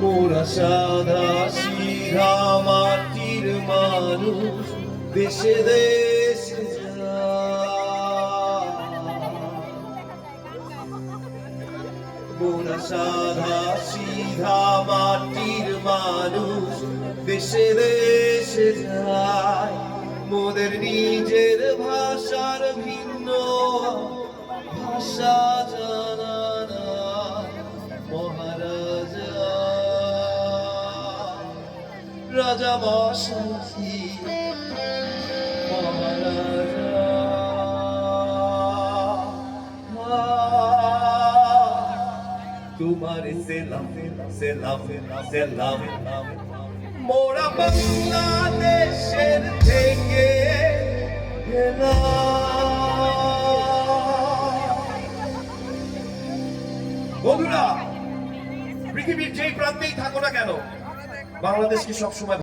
সাদা সিধা মাটির মানুষ, দেশে দেশে যায়। মোরা সাদা সিধা মাটির মানুষ, দেশে দেশে যায়। মোদের নিজের ভাষার ভিন্ন ভাষা জানা রাজা মশাই তোমার সেলাম সেলাম সেলাম। মোরা বাংলাদেশের থেকে বন্ধুরা, পৃথিবীর যেই প্রান্তেই থাকো না কেন বাংলাদেশকে সবসময়